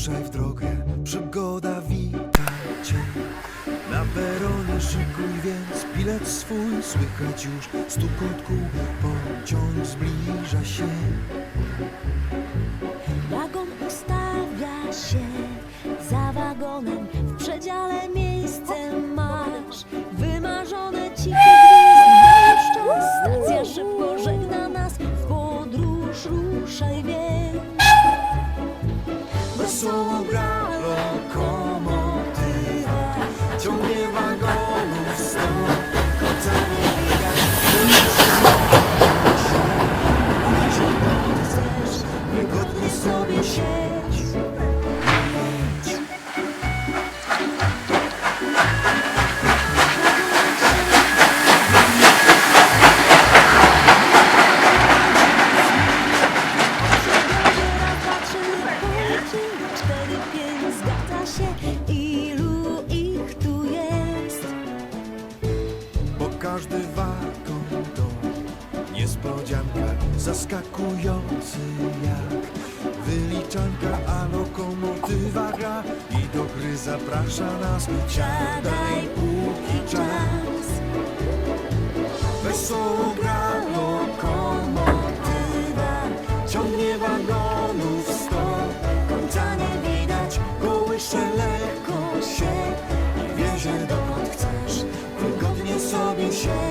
Ruszaj w drogę, przygoda wita cię. Na peronie szykuj więc bilet swój, słychać już stukot kół, pociąg zbliża się. Wagon ustawia się za wagonem, w przedziale miejsce Wesoło gra lokomotywa, ciągnie każdy wagon to niespodzianka, zaskakujący jak wyliczanka, a lokomotywa gra. I do gry zaprasza nas. Siadaj, póki czas, wesoło gra lokomotywa, ciągnie wagonów sto, końca nie widać, kołysze lekko się i wiezie do shame.